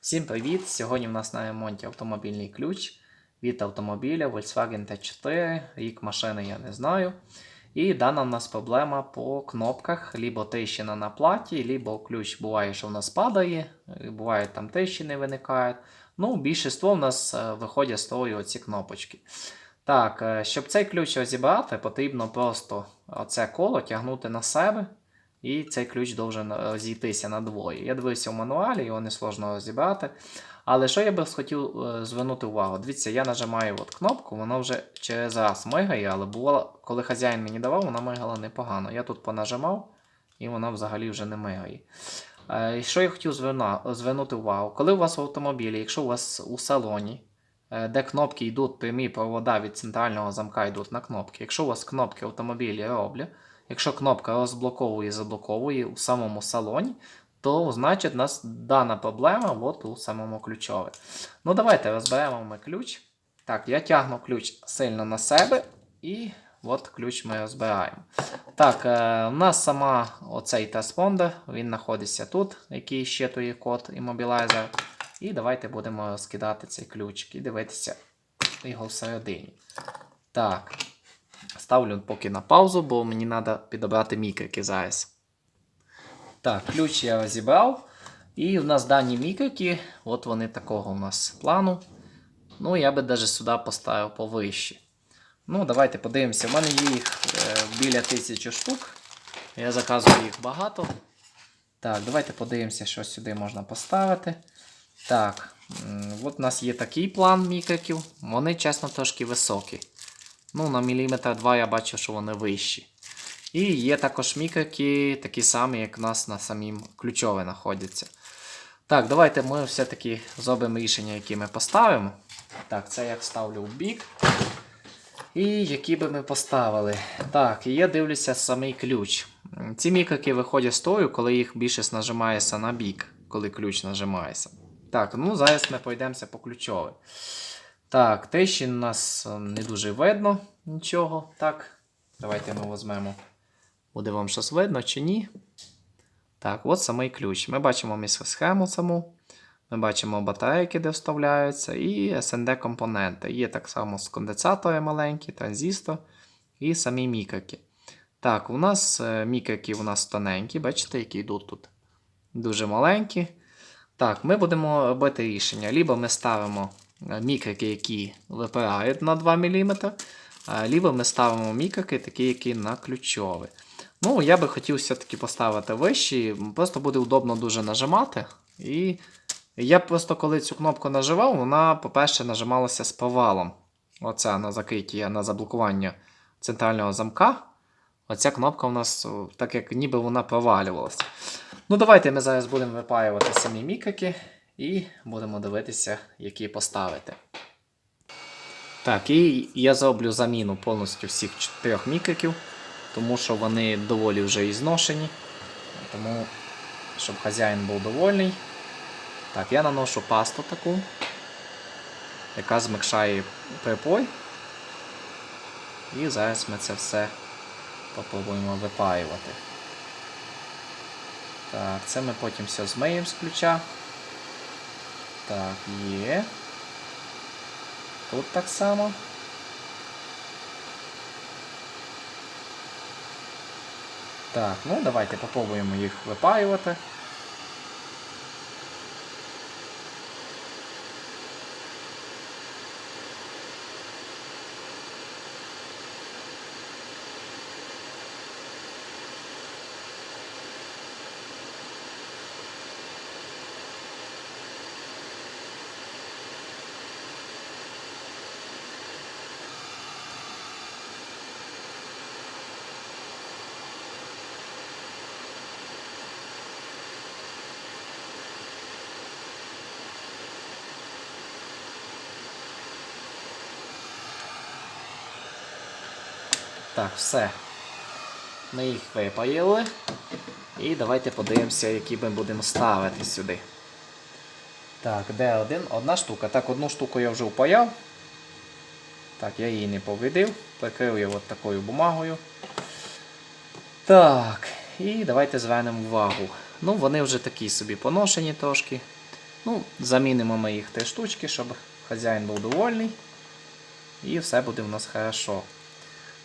Всім привіт! Сьогодні в нас на ремонті автомобільний ключ від автомобіля Volkswagen T4, рік машини я не знаю. І дана в нас проблема по кнопках, либо тріщина на платі, либо ключ буває, що в нас падає, буває там тріщини виникають. Ну, більшість в нас е, виходять з того оці кнопочки. Так, е, щоб цей ключ розібрати, потрібно просто оце коло тягнути на себе. І цей ключ должен розійтися на двоє. Я дивився в мануалі, його не сложно розібрати. Але що я би хотів е, звернути увагу? Дивіться, я нажимаю от кнопку, вона вже через раз мигає, але бувало, коли хазяїн мені давав, вона мигала непогано. Я тут понажимав, і вона взагалі вже не мигає. Е, Що я хотів звернути увагу? Коли у вас в автомобілі, якщо у вас у салоні, е, де кнопки йдуть, прямі провода від центрального замка йдуть на кнопки. Якщо у вас кнопки автомобілі роблять, якщо кнопка розблоковує і заблоковує у самому салоні, то значить у нас дана проблема от у самому ключові. Ну, давайте розберемо ми ключ. Так, я тягну ключ сильно на себе, і от ключ ми розбираємо. Так, е, у нас сама оцей транспондер, він знаходиться тут, який щитує код іммобілайзер. І давайте будемо розкидати цей ключик і дивитися його всередині. Так. Ставлю поки на паузу, бо мені треба підобрати мікрики зараз. Так, ключ я розібрав. І в нас дані мікрики, от вони такого у нас плану. Ну, я би навіть сюди поставив повище. Ну, давайте подивимося. У мене їх е, біля тисячі штук. Я заказую їх багато. Так, давайте подивимося, що сюди можна поставити. Так, от у нас є такий план мікриків. Вони, чесно, трошки високі. Ну, на міліметр 2 я бачу, що вони вищі. І є також мікроки, такі самі, як у нас на самім ключові знаходяться. Так, давайте ми все-таки зробимо рішення, які ми поставимо. Так, це я ставлю в бік. І які би ми поставили. Так, і я дивлюся самий ключ. Ці мікроки виходять з тою, коли їх більшість нажимається на бік, коли ключ нажимається. Так, ну зараз ми пройдемося по ключові. Так, тріщин у нас е, не дуже видно нічого. Так, давайте ми візьмемо. Буде вам щось видно чи ні? Так, от самий ключ. Ми бачимо мікросхему саму. Ми бачимо батарейки, де вставляються, і SND-компоненти. Є так само з конденсатори маленькі, транзистор і самі мікроки. Так, у нас е, мікроки у нас тоненькі, бачите, які йдуть тут. Дуже маленькі. Так, ми будемо робити рішення. Либо ми ставимо е, мікроки, які випирають на 2 мм, либо ми ставимо мікроки, такі, які на ключові. Ну, я би хотів все-таки поставити вищі, просто буде удобно дуже нажимати. І я просто коли цю кнопку нажимав, вона, по-перше, нажималася з провалом. Оця на закриття, на заблокування центрального замка. Оця кнопка у нас, так як ніби вона провалювалася. Ну, давайте ми зараз будемо випаювати самі мікроки і будемо дивитися, які поставити. Так, і я зроблю заміну повністю всіх чотирьох мікроків, тому що вони доволі вже і зношені. Тому, щоб хазяїн був довольний. Так, я наношу пасту таку, яка змикшає припой. І зараз ми це все попробуємо випаювати. Так, це ми потім все змиємо з ключа. Так, є. Тут так само. Так, ну давайте попробуємо їх випаювати. Так, все. Ми їх випаяли. І давайте подивимося, які ми будемо ставити сюди. Так, де один? Одна штука. Так, одну штуку я вже впаяв. Так, я її не повидив. Прикрив її от такою бумагою. Так, і давайте звернемо увагу. Ну, вони вже такі собі поношені трошки. Ну, замінимо ми їх три штучки, щоб хазяїн був довольний. І все буде у нас хорошо.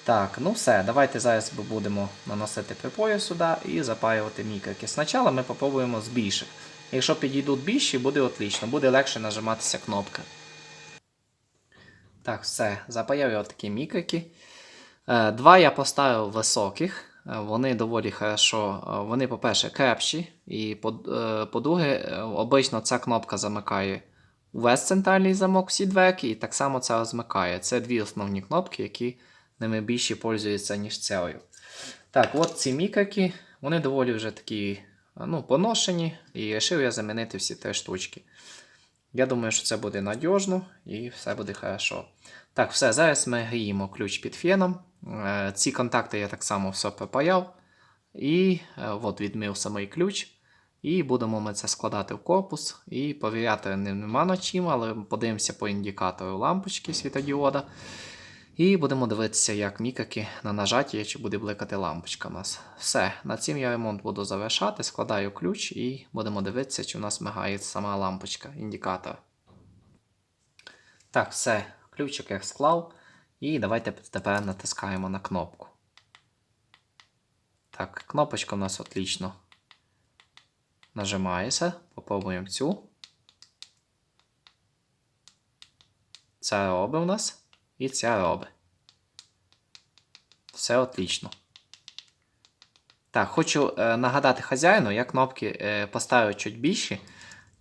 Так, ну все, давайте зараз будемо наносити припої сюди і запаювати мікроки. Спочатку ми попробуємо з більших. Якщо підійдуть більші, буде отлично, буде легше нажиматися кнопка. Так, все, запаяв такі мікроки. Е, Два я поставив високих. Е, Вони доволі хорошо. е, Вони, по-перше, крепші. І по- по-друге, обично ця кнопка замикає увесь центральний замок, всі дверки, і так само це розмикає. Це дві основні кнопки, які ними більше пользуються, ніж цею. Так, от ці мікроки, вони доволі вже такі ну, поношені, і вирішив я замінити всі три штучки. Я думаю, що це буде надіжно і все буде хорошо. Так, все, зараз ми гріємо ключ під феном. Е, Ці контакти я так само все пропаяв. І е, от відмив самий ключ. І будемо ми це складати в корпус. І повіряти не- нема над чим, але подивимося по індикатору лампочки світодіода. І будемо дивитися, як мікаки на нажатті, чи буде бликати лампочка у нас. Все, на цим я ремонт буду завершати, складаю ключ і будемо дивитися, чи у нас мигає сама лампочка, індикатор. Так, все, ключик я склав. І давайте тепер натискаємо на кнопку. Так, кнопочка у нас отлично нажимається. Попробуємо цю. Це робить у нас. І ця робить. Все отлично. Так, хочу е, нагадати хазяїну, я кнопки е, поставив чуть більші.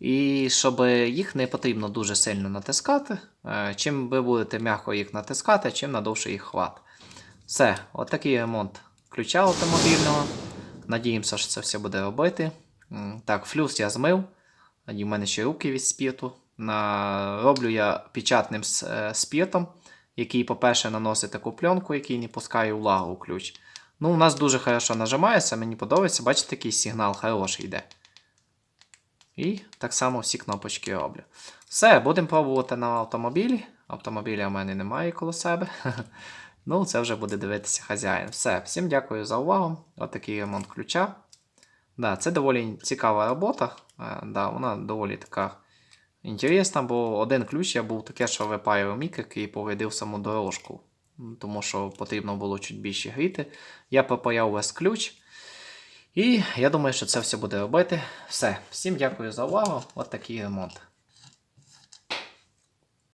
І щоб їх не потрібно дуже сильно натискати. Е, чим ви будете м'яко їх натискати, чим надовше їх хват. Все, отакий ремонт ключа автомобільного. Надіємося, що це все буде робити. Так, флюс я змив. У мене ще руки від спірту. На... Роблю я печатним е, спіртом, який, по-перше, наносить таку пленку, який не пускає влагу у ключ. Ну, у нас дуже хорошо нажимається, мені подобається. Бачите, такий сигнал хороший йде. І так само всі кнопочки роблю. Все, будемо пробувати на автомобілі. Автомобіля у мене немає коло себе. Ну, це вже буде дивитися хазяїн. Все, всім дякую за увагу. Отакий ремонт ключа. Да, це доволі цікава робота. Е, Да, вона доволі така інтересна, бо один ключ я був таке, що випаював мікрики і повредив саму дорожку. Тому що потрібно було чуть більше гріти. Я попаяв весь ключ. І я думаю, що це все буде робити. Все, всім дякую за увагу. От такий ремонт.